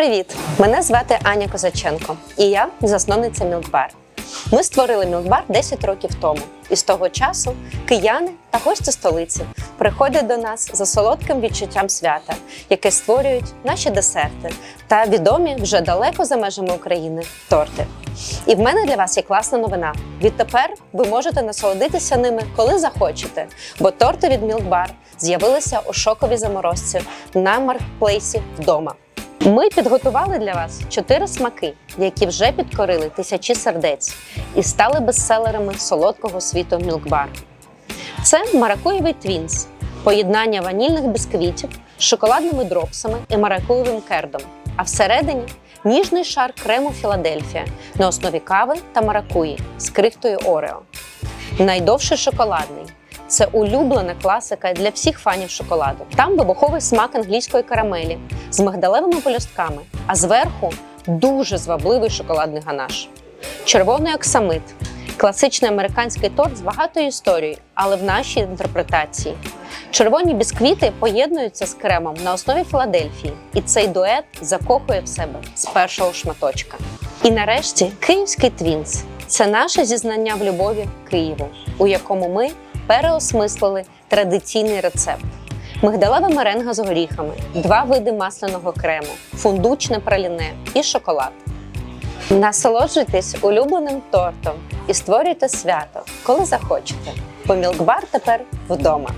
Привіт! Мене звати Аня Козаченко, і я засновниця Мілкбар. Ми створили Мілкбар 10 років тому, і з того часу кияни та гості столиці приходять до нас за солодким відчуттям свята, яке створюють наші десерти та відомі вже далеко за межами України торти. І в мене для вас є класна новина. Відтепер ви можете насолодитися ними, коли захочете, бо торти від Мілкбар з'явилися у шоковій заморозці на маркетплейсі вдома. Ми підготували для вас чотири смаки, які вже підкорили тисячі сердець і стали бестселерами солодкого світу Мілкбар. Це маракуєвий твінс, поєднання ванільних бісквітів з шоколадними дропсами і маракуєвим кердом. А всередині ніжний шар крему Філадельфія на основі кави та маракуї з крихтою Орео. Найдовший шоколадний. Це улюблена класика для всіх фанів шоколаду. Там вибуховий смак англійської карамелі з мигдалевими полюстками, а зверху дуже звабливий шоколадний ганаш. Червоний оксамит класичний американський торт з багатою історією, але в нашій інтерпретації. Червоні бісквіти поєднуються з кремом на основі Філадельфії, і цей дует закохує в себе з першого шматочка. І нарешті київський твінс це наше зізнання в любові Києву, у якому ми переосмислили традиційний рецепт. Мигдалева меренга з горіхами, два види масляного крему, фундучне праліне і шоколад. Насолоджуйтесь улюбленим тортом і створюйте свято, коли захочете. Бо Мілкбар тепер вдома.